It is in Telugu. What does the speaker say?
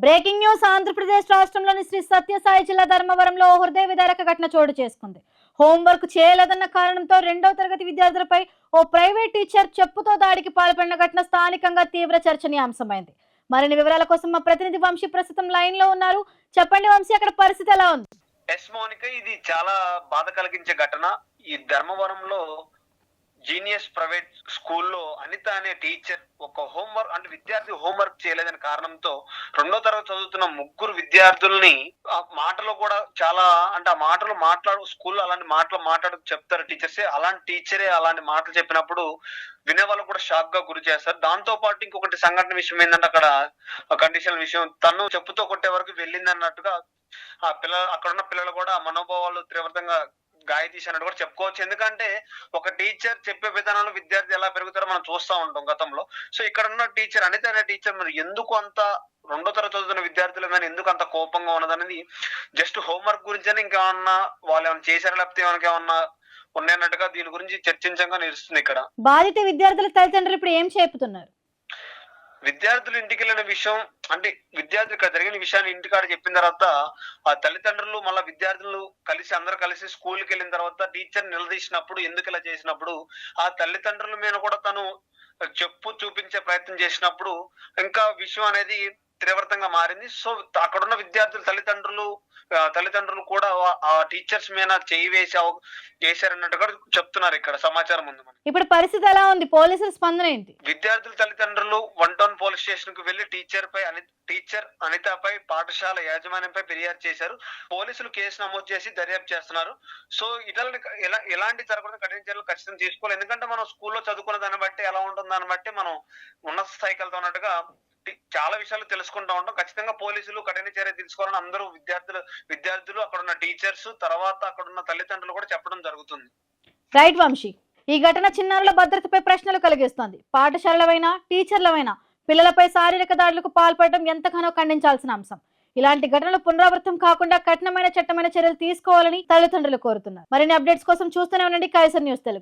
బ్రేకింగ్ న్యూస్ ఆంధ్రప్రదేశ్ రాష్ట్రంలోని శ్రీ సత్యసాయి జిల్లా ధర్మవరంలో ఓ హృదయ విదారక ఘటన చోటు చేసుకుంది. హోంవర్క్ చేయలేదన్న కారణంతో రెండవ తరగతి విద్యార్థులపై ఓ ప్రైవేట్ టీచర్ చెప్పుతో దాడికి పాల్పడిన ఘటన స్థానికంగా తీవ్ర చర్చనీయాంశమైంది. మరిన్ని వివరాల కోసం మా ప్రతినిధి వంశీ ప్రస్తుతం లైన్లో ఉన్నారు. చెప్పండి వంశీ అక్కడ పరిస్థితి ఎలా ఉంది? ఎస్ మౌనిక ఇది చాలా బాధ కలిగించే ఘటన. ఈ ధర్మవరంలో జీనియస్ ప్రైవేట్ స్కూల్లో అనిత అనే టీచర్ ఒక హోంవర్క్ అంటే విద్యార్థి హోంవర్క్ చేయలేదని కారణంతో రెండో తరగతి చదువుతున్న ముగ్గురు విద్యార్థుల్ని ఆ మాటలో కూడా చాలా అంటే ఆ మాటలు మాట్లాడు స్కూల్లో అలాంటి మాటలు మాట్లాడు చెప్తారు టీచర్సే అలాంటి టీచరే అలాంటి మాటలు చెప్పినప్పుడు వినే వాళ్ళు కూడా షాక్గా గురి చేస్తారు. దాంతో పాటు ఇంకొకటి సంఘటన విషయం ఏంటంటే అక్కడ కండిషన్ విషయం. తను చెప్పుతో కొట్టే వరకు వెళ్ళింది అన్నట్టుగా ఆ పిల్లలు అక్కడ ఉన్న పిల్లలు కూడా మనోభావాలు తీవ్రంగా గాయ తీసినట్టు కూడా చెప్పుకోవచ్చు. ఎందుకంటే ఒక టీచర్ చెప్పే విధానంలో విద్యార్థి ఎలా పెరుగుతారో మనం చూస్తూ ఉంటాం గతంలో. సో ఇక్కడ ఉన్న టీచర్ అనిత అనే టీచర్ మరి ఎందుకు అంత రెండో తరగతి చదువుతున్న విద్యార్థుల మీద ఎందుకు అంత కోపంగా ఉన్నదనేది జస్ట్ హోంవర్క్ గురించి ఇంకేమన్నా వాళ్ళు ఏమైనా చేశారా? లేకపోతే ఏమైనా ఏమన్నా ఉన్నాయన్నట్టుగా దీని గురించి చర్చించంగా నిలుస్తుంది ఇక్కడ. బాధిత విద్యార్థుల తల్లిదండ్రులు ఇప్పుడు ఏం చెప్తున్నారు? విద్యార్థులు ఇంటికి వెళ్ళిన విషయం అంటే విద్యార్థులు ఇక్కడ జరిగిన విషయాన్ని ఇంటికాడ చెప్పిన తర్వాత ఆ తల్లిదండ్రులు మళ్ళీ విద్యార్థులు కలిసి అందరు కలిసి స్కూల్కి వెళ్ళిన తర్వాత టీచర్ నిలదీసినప్పుడు ఎందుకు ఇలా చేసినప్పుడు ఆ తల్లిదండ్రుల మీద కూడా తను చెప్పు చూపించే ప్రయత్నం చేసినప్పుడు ఇంకా విషయం అనేది తీవ్రతంగా మారింది. సో అక్కడున్న విద్యార్థుల తల్లిదండ్రులు తల్లిదండ్రులు కూడా ఆ- టీచర్స్ మీద చేయి వేసి చేశారన్నట్టుగా చెప్తున్నారు ఇక్కడ. సమాచారం ఉంది. ఇప్పుడు పరిస్థితి ఎలా ఉంది? పోలీసుల స్పందన ఏంటి? విద్యార్థుల తల్లిదండ్రులు వన్ టౌన్ పోలీస్ స్టేషన్కు వెళ్ళి టీచర్ పై అని టీచర్ అనితపై పాఠశాల యాజమాన్యంపై ఫిర్యాదు చేశారు. పోలీసులు కేసు నమోదు చేసి దర్యాప్తు చేస్తున్నారు. సో ఇతరులు ఎలా ఎలాంటి జరగకుండా కఠిన చర్యలు ఖచ్చితంగా తీసుకోవాలి. ఎందుకంటే మనం స్కూల్లో చదువుకున్న దాన్ని బట్టి ఎలా ఉంటుంది దాన్ని బట్టి మనం ఉన్నత స్థాయికి వెళ్తా ఉన్నట్టుగా టి- చాలా విషయాలు తెలుసుకుంటా ఉంటాం. ఖచ్చితంగా పోలీసులు కఠిన చర్య తీసుకోవాలని అందరూ విద్యార్థులు విద్యార్థులు అక్కడ ఉన్న టీచర్స్ తర్వాత అక్కడ ఉన్న తల్లిదండ్రులు కూడా చెప్పడం జరుగుతుంది. రైట్ వంశీ ఈ ఘటన చిన్నారుల భద్రతపై ప్రశ్నలు కలిగిస్తోంది. పాఠశాలలవైనా టీచర్లవైనా పిల్లలపై శారీరక దాడులకు పాల్పడడం ఎంతగానో ఖండించాల్సిన అంశం. ఇలాంటి ఘటనలు పునరావృతం కాకుండా కఠినమైన చట్టమైన చర్యలు తీసుకోవాలని తల్లిదండ్రులు కోరుతున్నారు. మరిన్ని అప్డేట్స్ కోసం చూస్తూనే ఉండండి కైసర్ న్యూస్ తెలుగు.